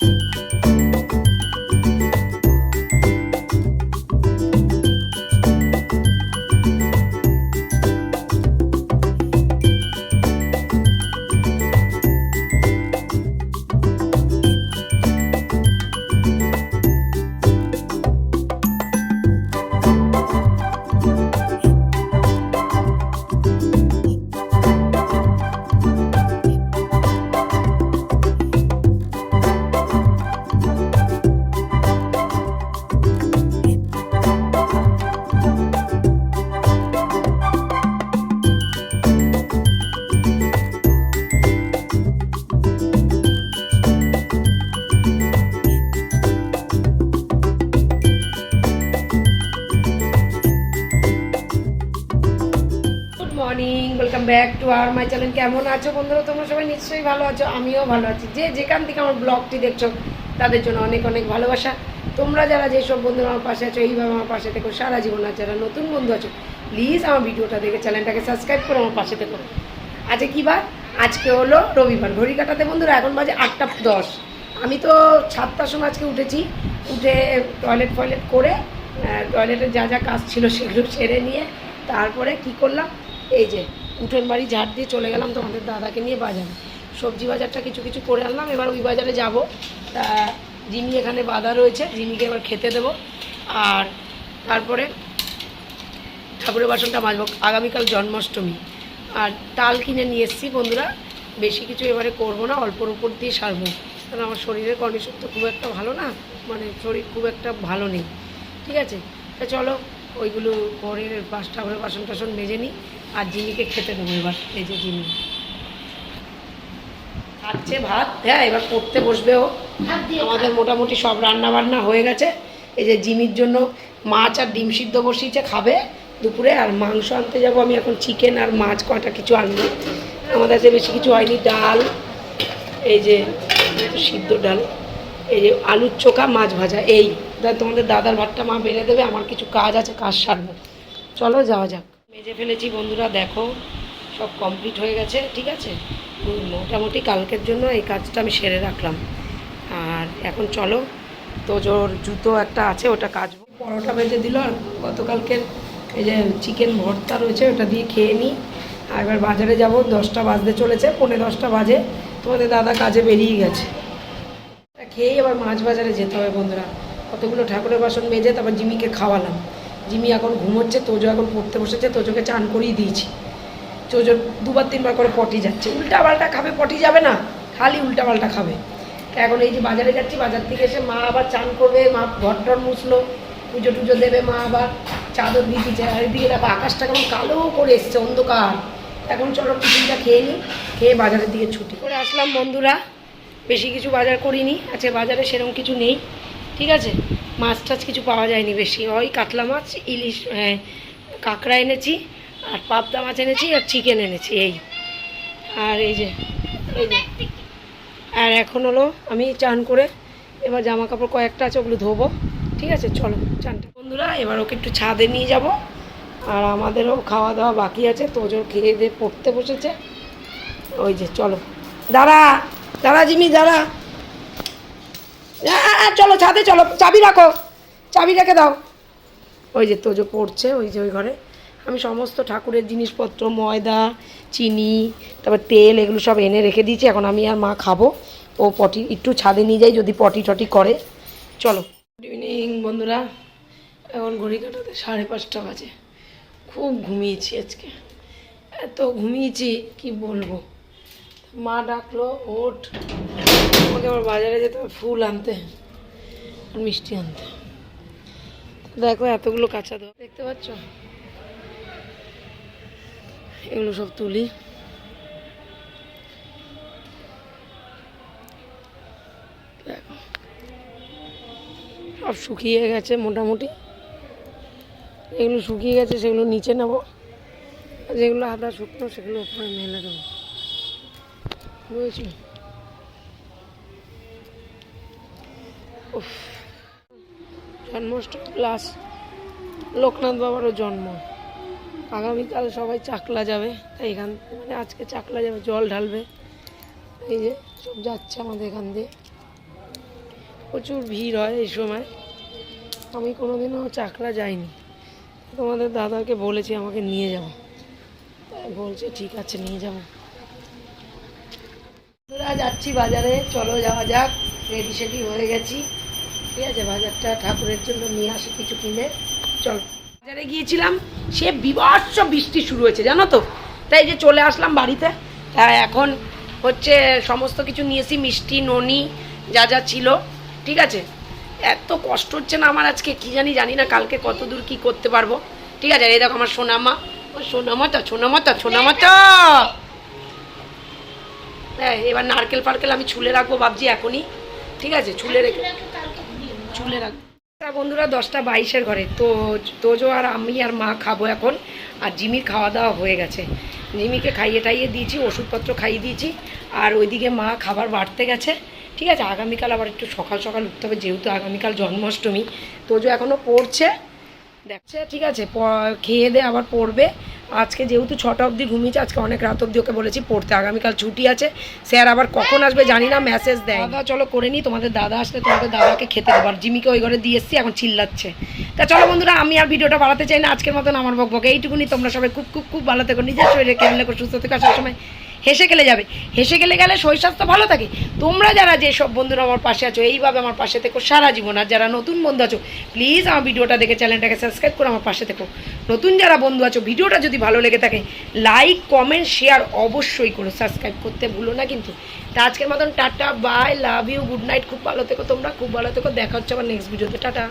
Good back to আর my channel. কেমন আছো বন্ধুরা? তোমরা সবাই নিশ্চয়ই ভালো আছো, আমিও ভালো আছি। যে যেখান থেকে আমার ব্লগটি দেখছ, তাদের জন্য অনেক অনেক ভালোবাসা। তোমরা যারা যেসব বন্ধুরা আমার পাশে আছো, এইভাবে আমার পাশে থেকো। সারা জীবন আর যারা নতুন বন্ধু আছো প্লিজ আমার ভিডিওটা দেখে চ্যানেলটাকে সাবস্ক্রাইব করে আমার পাশে থেকো। আজকে কী বার আজকে হলো রবিবার, ঘড়ি কাটাতে বন্ধুরা এখন বাজে আটটা দশ। আমি তো সাতটার সময় আজকে উঠেছি, উঠে টয়লেট ফয়লেট করে টয়লেটের যা যা কাজ ছিল সেগুলো সেরে নিয়ে তারপরে কি করলাম? এই যে উঠোন বাড়ি ঝাড় দিয়ে চলে গেলাম তোমাদের দাদাকে নিয়ে বাজারে। সবজি বাজারটা কিছু কিছু করে আনলাম, এবার ওই বাজারে যাব। তা জিমি এখানে বাঁধা রয়েছে জিমিকে এবার খেতে দেবো। আর তারপরে ঠাকুরের বাসনটা মাজবো, আগামীকাল জন্মাষ্টমী। আর তাল কিনে নিয়ে এসেছি বন্ধুরা, বেশি কিছু এবারে করব না, অল্পর উপর দিয়ে সারবো। কারণ আমার শরীরের কন্ডিশন তো খুব একটা ভালো না মানে শরীর খুব একটা ভালো নেই। ঠিক আছে? তা চলো, ওইগুলো করে বাস, ঠাকুরের বাসন টাসন মেজে নিই। আর জিমিকে খেতে দেবো এবার এই যে জিমি। খাচ্ছে ভাত হ্যাঁ এবার পড়তে বসবে ও। আমাদের মোটামুটি সব রান্না বান্না হয়ে গেছে। এই যে জিমির জন্য মাছ আর ডিম সিদ্ধ বসিয়েছে খাবে দুপুরে আর মাংস আনতে যাব আমি এখন চিকেন আর মাছ কয়টা কিছু আনব। আমাদের কাছে বেশি কিছু হয়নি ডাল এই যে সিদ্ধ ডাল এই যে আলুর চোখা মাছ ভাজা এই। তোমাদের দাদার ভাতটা মা বেড়ে দেবে আমার কিছু কাজ আছে কাজ সারবো। চলো যাওয়া যাক। মেজে ফেলেছি বন্ধুরা, দেখো, সব কমপ্লিট হয়ে গেছে, ঠিক আছে? মোটামুটি কালকের জন্য এই কাজটা আমি সেরে রাখলাম। আর এখন চলো তো জোর জুতো একটা আছে, ওটা কাচবো। পরোটা ভেজে দিল, আর গতকালকের এই যে চিকেন ভর্তা রয়েছে, ওটা দিয়ে খেয়ে নিই। আর এবার বাজারে যাব, দশটা বাজতে চলেছে, পৌনে দশটা বাজে। তোমাদের দাদা কাজে বেরিয়ে গেছে। খেয়েই আবার মাছ বাজারে যেতে হবে বন্ধুরা। কতগুলো ঠাকুরের বাসন মেজে তারপর জিমিকে খাওয়ালাম। জিমি এখন ঘুমোচ্ছে, তোজো এখন পড়তে বসেছে, তোজোকে চান করিয়ে দিয়েছি। তোজো দুবার, তিনবার করে পটি যাচ্ছে। উল্টা পাল্টা খাবে, পটি যাবে না, খালি উল্টা পাল্টা খাবে। এখন এই যে বাজারে যাচ্ছি, বাজার থেকে এসে মা আবার চান করবে, মা ঘর টর মুছলো, পুজো টুজো দেবে, মা আবার চাদর দিয়ে দিচ্ছে। আর এদিকে দেখো, আকাশটা কেমন কালো করে এসছে, অন্ধকার। এখন চলো টিফিনটা খেয়ে নিই, খেয়ে বাজারের দিকে ছুটি। করে আসলাম বন্ধুরা, বেশি কিছু বাজার করিনি আচ্ছা বাজারে সেরকম কিছু নেই, ঠিক আছে? মাছ টাছ কিছু পাওয়া যায়নি বেশি। ওই কাতলা মাছ, ইলিশ কাঁকড়া এনেছি, আর পাবদা মাছ এনেছি, আর চিকেন এনেছি, এই। আর এই যে এই যে। আর এখন হলো আমি চান করে এবার জামা কাপড় কয়েকটা আছে, ওগুলো ধোবো। ঠিক আছে? চলো, চানটা। বন্ধুরা, এবার ওকে একটু ছাদে নিয়ে যাব। আর আমাদেরও খাওয়া দাওয়া বাকি আছে তোজোর খেয়ে দিয়ে পড়তে বসেছে। ওই যে, চলো। দাঁড়া দাঁড়া জিমি, দাঁড়া। চলো ছাদে, চলো। চাবি রাখো। চাবি রেখে দাও। ওই যে তোজো পড়ছে, ওই যে ওই ঘরে। আমি সমস্ত ঠাকুরের জিনিসপত্র, ময়দা, চিনি, তারপর তেল, এগুলো সব এনে রেখে দিয়েছি। এখন আমি আর মা খাব। ও পটি, একটু ছাদে নিয়ে যাই, যদি পটি টটি করে। চলো। গুড ইভিনিং বন্ধুরা। এখন ঘড়ি কাটাতে সাড়ে পাঁচটা বাজে। খুব ঘুমিয়েছি আজকে। এত ঘুমিয়েছি, কি বলব? মা ডাকলো, ওঠ। আমাকে আবার বাজারে যেতে হবে, ফুল আনতে। আর মিষ্টি আনতে। দেখো এতগুলো কাঁচা দেওয়া দেখতে পাচ্ছ? এগুলো সব তুলি। সব শুকিয়ে গেছে মোটামুটি। এগুলো শুকিয়ে গেছে সেগুলো নিচে নেব। যেগুলো আদা শুকনো সেগুলো উপরে মেলে দেবো। উফ। জন্মাষ্টমী প্লাস লোকনাথ বাবারও জন্ম। আগামীকাল সবাই চাকলা যাবে, তাই এখান মানে আজকে চাকলা যাবে, জল ঢালবে। এই যে সব যাচ্ছে আমাদের এখান দিয়ে। প্রচুর ভিড় হয় এই সময়। আমি কোনোদিনও চাকলা যাইনি। তোমাদের দাদাকে বলেছি আমাকে নিয়ে যাব তাই বলছে, ঠিক আছে, নিয়ে যাব। বন্ধুরা, যাচ্ছি বাজারে। চলো, যাওয়া যাক। রেডি সেডি হয়ে গেছি। ঠিক আছে, বাজারটা ঠাকুরের জন্য নিয়ে আসি কিছু কিনে। চলো। বাজারে গিয়েছিলাম, সে বিভৎস বৃষ্টি শুরু হয়েছে, জানো তো? তাই যে চলে আসলাম বাড়িতে। তা এখন হচ্ছে সমস্ত কিছু নিয়েছি মিষ্টি, ননি, যা যা ছিল। ঠিক আছে? এত কষ্ট হচ্ছে না আমার আজকে, কি জানি জানি না কালকে কত দূর কী করতে পারব। ঠিক আছে, এই দেখো আমার সোনামা। ও সোনামাতা সোনামাতা সোনামাতা হ্যাঁ এবার নারকেল ফারকেল আমি ছুলে রাখব ভাবছি এখনই। ঠিক আছে ছুলে রেখে চুলে রাখব বন্ধুরা, দশটা বাইশের ঘরে। তো তোজো আর আমি আর মা খাব এখন। আর জিমির খাওয়া দাওয়া হয়ে গেছে। জিমিকে খাইয়ে টাইয়ে দিয়েছি, ওষুধপত্র খাইয়ে দিয়েছি। আর ওইদিকে মা খাবার বাড়তে গেছে। ঠিক আছে, আগামীকাল আবার একটু সকাল সকাল উঠতে হবে, যেহেতু আগামীকাল জন্মাষ্টমী। তোজো এখনও পড়ছে। দেখছে, ঠিক আছে খেয়ে দে আবার পড়বে। আজকে যেহেতু ছটা অবধি ঘুমিয়েছে, আজকে অনেক রাত অবধি ওকে বলেছি পড়তে। আগামীকাল ছুটি আছে। স্যার আবার কখন আসবে জানি না মেসেজ দেয়। দাদা, চলো করে নি তোমাদের দাদা আসলে তোমাদের দাদাকে খেতে দেবো। আর জিমিকে ওই ঘরে দিয়ে এসছি, এখন চিল্লাচ্ছে। তা চলো বন্ধুরা, আমি আর ভিডিওটা বাড়াতে চাই না, আজকের মতন আমার বকবকে বক। এইটুকুনি তোমরা সবাই খুব খুব খুব ভালো থেকো, নিজের শরীরে খেয়াল রেখো সুস্থ থেকো সবসময় হেসে গেলে যাবে। হেসে গেলে গেলে শরীর স্বাস্থ্য ভালো থাকে। তোমরা যারা যেসব বন্ধুরা আমার পাশে আছো, এইভাবে আমার পাশে থেকো সারা জীবন। আর যারা নতুন বন্ধু আছো প্লিজ আমার ভিডিওটা দেখে চ্যানেলটাকে সাবস্ক্রাইব করে আমার পাশে থেকো। নতুন যারা বন্ধু আছো, ভিডিওটা যদি ভালো লেগে থাকে লাইক কমেন্ট শেয়ার অবশ্যই করো। সাবস্ক্রাইব করতে ভুলো না কিন্তু। তা আজকের মতন tata bye love you good night খুব ভালো থেকো তোমরা, খুব ভালো থেকো। দেখা হচ্ছে আবার নেক্সট ভিডিওতে টাটা।